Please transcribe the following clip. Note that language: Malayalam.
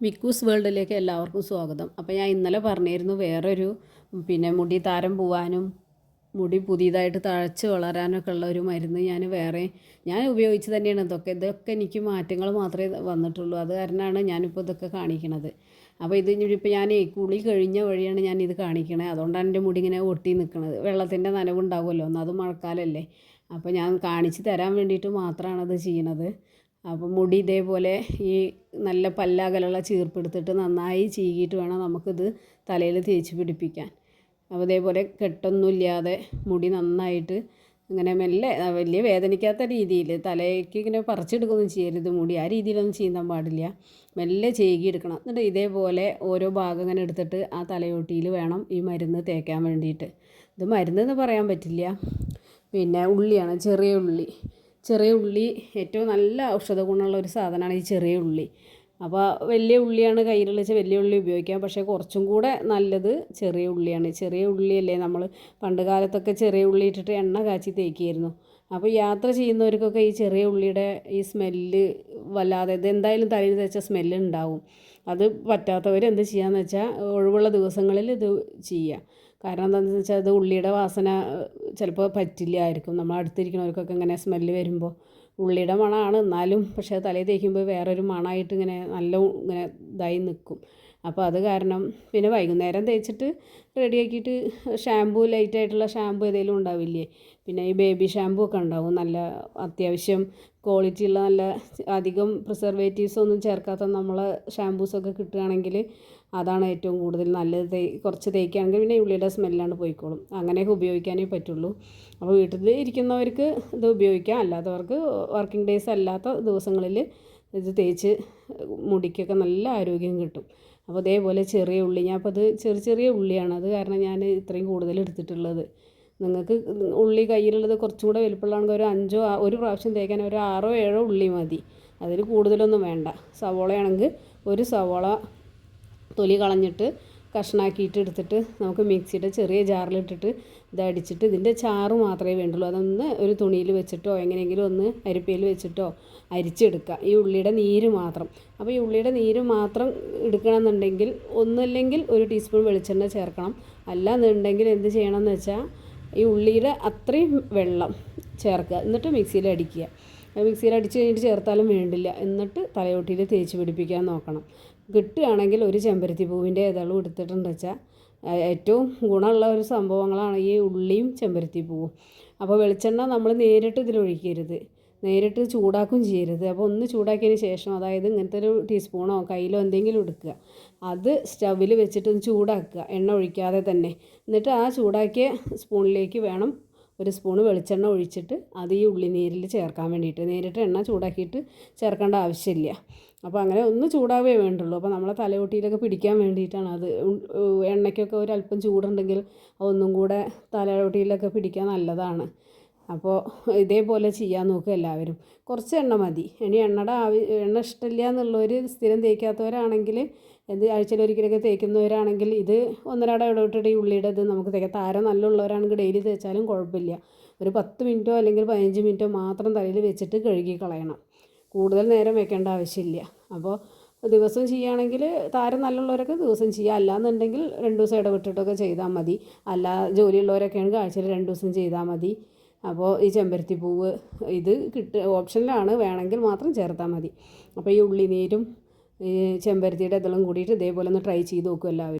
മിക്കൂസ് വേൾഡിലേക്ക് എല്ലാവർക്കും സ്വാഗതം. അപ്പോൾ ഞാൻ ഇന്നലെ പറഞ്ഞിരുന്നു വേറൊരു പിന്നെ മുടി താരം പോവാനും മുടി പുതിയതായിട്ട് തഴച്ച് വളരാനൊക്കെ ഉള്ള ഒരു മരുന്ന് ഞാൻ വേറെ ഞാൻ ഉപയോഗിച്ച് തന്നെയാണ് ഇതൊക്കെ. ഇതൊക്കെ എനിക്ക് മാറ്റങ്ങൾ മാത്രമേ വന്നിട്ടുള്ളൂ. അത് കാരണമാണ് ഞാനിപ്പോൾ ഇതൊക്കെ കാണിക്കണത്. അപ്പോൾ ഇത് ഇപ്പോൾ ഞാൻ കുളി കഴിഞ്ഞ വഴിയാണ് ഞാൻ ഇത് കാണിക്കണത് അതുകൊണ്ടാണ് എന്റെ മുടി ഇങ്ങനെ ഒട്ടി നിൽക്കുന്നത് വെള്ളത്തിന്റെ നനവുണ്ടാവുമല്ലോ അത് മഴക്കാലല്ലേ. അപ്പോൾ ഞാൻ കാണിച്ച് തരാൻ വേണ്ടിയിട്ട് മാത്രമാണ് അത് ചെയ്യണത്. അപ്പോൾ മുടി ഇതേപോലെ ഈ നല്ല പല്ലകലുള്ള ചീർപ്പെടുത്തിട്ട് നന്നായി ചീകിയിട്ട് വേണം നമുക്കിത് തലയിൽ തേച്ച് പിടിപ്പിക്കാൻ. അപ്പോൾ ഇതേപോലെ കെട്ടൊന്നുമില്ലാതെ മുടി നന്നായിട്ട് ഇങ്ങനെ മെല്ലെ വലിയ വേദനിക്കാത്ത രീതിയിൽ തലയ്ക്ക് ഇങ്ങനെ പറിച്ചെടുക്കുകയൊന്നും ചെയ്യരുത്. മുടി ആ രീതിയിലൊന്നും ചെയ്യാൻ പാടില്ല. മെല്ലെ എടുക്കണം എന്നിട്ട് ഇതേപോലെ ഓരോ ഭാഗം ഇങ്ങനെ എടുത്തിട്ട് ആ തലയോട്ടിയിൽ വേണം ഈ മരുന്ന് തേക്കാൻ വേണ്ടിയിട്ട്. ഇത് മരുന്ന് എന്ന് പറയാൻ പറ്റില്ല. പിന്നെ ഉള്ളിയാണ് ചെറിയ ഉള്ളി. ചെറിയ ഉള്ളി ഏറ്റവും നല്ല ഔഷധ ഗുണമുള്ള ഒരു സാധനമാണ് ഈ ചെറിയ ഉള്ളി. അപ്പോൾ വലിയ ഉള്ളിയാണ് കയ്യിലുള്ള വലിയ ഉള്ളി ഉപയോഗിക്കാം. പക്ഷേ കുറച്ചും കൂടെ നല്ലത് ചെറിയ ഉള്ളിയാണ്. ചെറിയ ഉള്ളിയല്ലേ നമ്മൾ പണ്ട് കാലത്തൊക്കെ ചെറിയ ഉള്ളി ഇട്ടിട്ട് എണ്ണ കാച്ചി തേക്കിയിരുന്നു അപ്പോൾ യാത്ര ചെയ്യുന്നവർക്കൊക്കെ ഈ ചെറിയ ഉള്ളിയുടെ ഈ സ്മെല്ല് വല്ലാതെ ഇത് എന്തായാലും തലയിൽ തേച്ച സ്മെല്ല് ഉണ്ടാവും. അത് പറ്റാത്തവർ എന്ത് ചെയ്യാന്ന് വെച്ചാൽ ഒഴിവുള്ള ദിവസങ്ങളിൽ ഇത് ചെയ്യുക കാരണം എന്താണെന്ന് വെച്ചാൽ അത് ഉള്ളിയുടെ വാസന ചിലപ്പോൾ പറ്റില്ലായിരിക്കും. നമ്മൾ അടുത്തിരിക്കുന്നവർക്കൊക്കെ ഇങ്ങനെ സ്മെല്ല് വരുമ്പോൾ ഉള്ളിയുടെ മണമാണ് എന്നാലും പക്ഷേ തലയിൽ തേക്കുമ്പോൾ വേറൊരു മണമായിട്ട് ഇങ്ങനെ നല്ല ഇങ്ങനെ ഇതായി നിൽക്കും അപ്പോൾ അത് കാരണം പിന്നെ വൈകുന്നേരം തേച്ചിട്ട് റെഡിയാക്കിയിട്ട് ഷാമ്പൂ ലൈറ്റായിട്ടുള്ള ഷാമ്പൂ ഏതെങ്കിലും ഉണ്ടാവില്ലേ? പിന്നെ ഈ ബേബി ഷാമ്പൂ ഒക്കെ ഉണ്ടാവും. നല്ല അത്യാവശ്യം ക്വാളിറ്റി ഉള്ള നല്ല അധികം പ്രിസർവേറ്റീവ്സ് ഒന്നും ചേർക്കാത്ത നമ്മളെ ഷാമ്പൂസൊക്കെ കിട്ടുകയാണെങ്കിൽ അതാണ് ഏറ്റവും കൂടുതൽ നല്ലത്. തേ കുറച്ച് തേക്കുകയാണെങ്കിൽ പിന്നെ ഉള്ളിയുടെ സ്മെല്ലാണ് പോയിക്കോളും. അങ്ങനെയൊക്കെ ഉപയോഗിക്കാനേ പറ്റുള്ളൂ. അപ്പോൾ വീട്ടിൽ ഇരിക്കുന്നവർക്ക് ഇത് ഉപയോഗിക്കാം. അല്ലാത്തവർക്ക് വർക്കിംഗ് ഡേയ്സ് അല്ലാത്ത ദിവസങ്ങളിൽ ഇത് തേച്ച് മുടിക്കൊക്കെ നല്ല ആരോഗ്യം കിട്ടും. അപ്പോൾ അതേപോലെ ചെറിയ ഉള്ളി ഞാൻ അപ്പോൾ അത് ചെറിയ ചെറിയ ഉള്ളിയാണ്. അത് കാരണം ഞാൻ ഇത്രയും കൂടുതൽ എടുത്തിട്ടുള്ളത്. നിങ്ങൾക്ക് ഉള്ളി കയ്യിലുള്ളത് കുറച്ചും കൂടെ വലുപ്പമുള്ളതാണെങ്കിൽ ഒരു അഞ്ചോ ഒരു പ്രാവശ്യം തേക്കാൻ ഒരു ആറോ ഏഴോ ഉള്ളി മതി. അതിൽ കൂടുതലൊന്നും വേണ്ട. സവോളയാണെങ്കിൽ ഒരു സവോള തൊലി കളഞ്ഞിട്ട് കഷ്ണാക്കിയിട്ട് എടുത്തിട്ട് നമുക്ക് മിക്സിയുടെ ചെറിയ ജാറിലിട്ടിട്ട് ഇതടിച്ചിട്ട് ഇതിന്റെ ചാറ് മാത്രമേ വേണ്ടുള്ളൂ. അതൊന്ന് ഒരു തുണിയിൽ വെച്ചിട്ടോ എങ്ങനെയെങ്കിലും ഒന്ന് അരിപ്പയിൽ വെച്ചിട്ടോ അരിച്ചെടുക്കുക. ഈ ഉള്ളിയുടെ നീര് മാത്രം. അപ്പോൾ ഈ ഉള്ളിയുടെ നീര് മാത്രം എടുക്കണമെന്നുണ്ടെങ്കിൽ ഒന്നല്ലെങ്കിൽ ഒരു ടീസ്പൂൺ വെളിച്ചെണ്ണ ചേർക്കണം. അല്ല എന്നുണ്ടെങ്കിൽ എന്ത് ചെയ്യണമെന്ന് വെച്ചാൽ ഈ ഉള്ളിയുടെ അത്രയും വെള്ളം ചേർക്കുക. എന്നിട്ട് മിക്സിയിൽ അടിക്കുക. മിക്സിയിൽ അടിച്ച് കഴിഞ്ഞിട്ട് ചേർത്താലും വേണ്ടില്ല. എന്നിട്ട് തലയോട്ടിയിൽ തേച്ച് പിടിപ്പിക്കാൻ നോക്കണം. കിട്ടുകയാണെങ്കിൽ ഒരു ചെമ്പരത്തി പൂവിന്റെ ഇതളും എടുത്തിട്ടുണ്ട് വെച്ചാൽ ഏറ്റവും ഗുണമുള്ള ഒരു സംഭവങ്ങളാണ് ഈ ഉള്ളിയും ചെമ്പരത്തി പൂവും. അപ്പോൾ വെളിച്ചെണ്ണ നമ്മൾ നേരിട്ട് ഇതിലൊഴിക്കരുത് നേരിട്ട് ചൂടാക്കും ചെയ്യരുത്. അപ്പോൾ ഒന്ന് ചൂടാക്കിയതിന് ശേഷം അതായത് ഇങ്ങനത്തെ ഒരു ടീസ്പൂണോ കയ്യിലോ എന്തെങ്കിലും എടുക്കുക. അത് സ്റ്റവിൽ വെച്ചിട്ട് ഒന്ന് ചൂടാക്കുക എണ്ണ ഒഴിക്കാതെ തന്നെ. എന്നിട്ട് ആ ചൂടാക്കിയ സ്പൂണിലേക്ക് വേണം ഒരു സ്പൂണ് വെളിച്ചെണ്ണ ഒഴിച്ചിട്ട് അത് ഈ ഉള്ളിനീരിൽ ചേർക്കാൻ വേണ്ടിയിട്ട്. നേരിട്ട് എണ്ണ ചൂടാക്കിയിട്ട് ചേർക്കേണ്ട ആവശ്യമില്ല. അപ്പോൾ അങ്ങനെ ഒന്ന് ചൂടാവേ വേണ്ടുള്ളൂ. അപ്പോൾ നമ്മളെ തലയോട്ടിയിലൊക്കെ പിടിക്കാൻ വേണ്ടിയിട്ടാണ് അത്. എണ്ണയ്ക്കൊക്കെ ഒരല്പം ചൂടുണ്ടെങ്കിൽ ഒന്നും കൂടെ തലയോട്ടിയിലൊക്കെ പിടിക്കാൻ നല്ലതാണ്. അപ്പോൾ ഇതേപോലെ ചെയ്യാൻ നോക്കുക എല്ലാവരും. കുറച്ച് എണ്ണ മതി. ഇനി എണ്ണയുടെ ആവി എണ്ണ ഇഷ്ടമില്ല എന്നുള്ളവർ സ്ഥിരം തേക്കാത്തവരാണെങ്കിൽ ഇത് ആഴ്ചയിൽ ഒരിക്കലൊക്കെ തേക്കുന്നവരാണെങ്കിൽ ഇത് ഒന്നരാട ഇടവിട്ടിട്ട് ഈ ഉള്ളിയുടെ ഇത് നമുക്ക് തേക്കാം. താരം നല്ലുള്ളവരാണെങ്കിൽ ഡെയിലി തേച്ചാലും കുഴപ്പമില്ല. ഒരു പത്ത് മിനിറ്റോ അല്ലെങ്കിൽ പതിനഞ്ച് മിനിറ്റോ മാത്രം തലയിൽ വെച്ചിട്ട് കഴുകി കളയണം. കൂടുതൽ നേരം വെക്കേണ്ട ആവശ്യമില്ല. അപ്പോൾ ദിവസം ചെയ്യുകയാണെങ്കിൽ താരം നല്ലുള്ളവരൊക്കെ ദിവസം ചെയ്യുക. അല്ലാന്നുണ്ടെങ്കിൽ രണ്ട് ദിവസം ഇടവിട്ടിട്ടൊക്കെ ചെയ്താൽ മതി. അല്ല ജോലിയുള്ളവരൊക്കെ ആണെങ്കിൽ ആഴ്ചയിൽ രണ്ട് ദിവസം ചെയ്താൽ മതി. അപ്പോൾ ഈ ചെമ്പരത്തി പൂവ് ഇത് കിട്ട ഓപ്ഷനിലാണ്. വേണമെങ്കിൽ മാത്രം ചേർത്താൽ മതി. അപ്പോൾ ഈ ഉള്ളിനീരും ചെമ്പരത്തിയുടെ ഇതെല്ലാം കൂടിയിട്ട് ഇതേപോലെ ഒന്ന് ട്രൈ ചെയ്ത് നോക്കും എല്ലാവരും.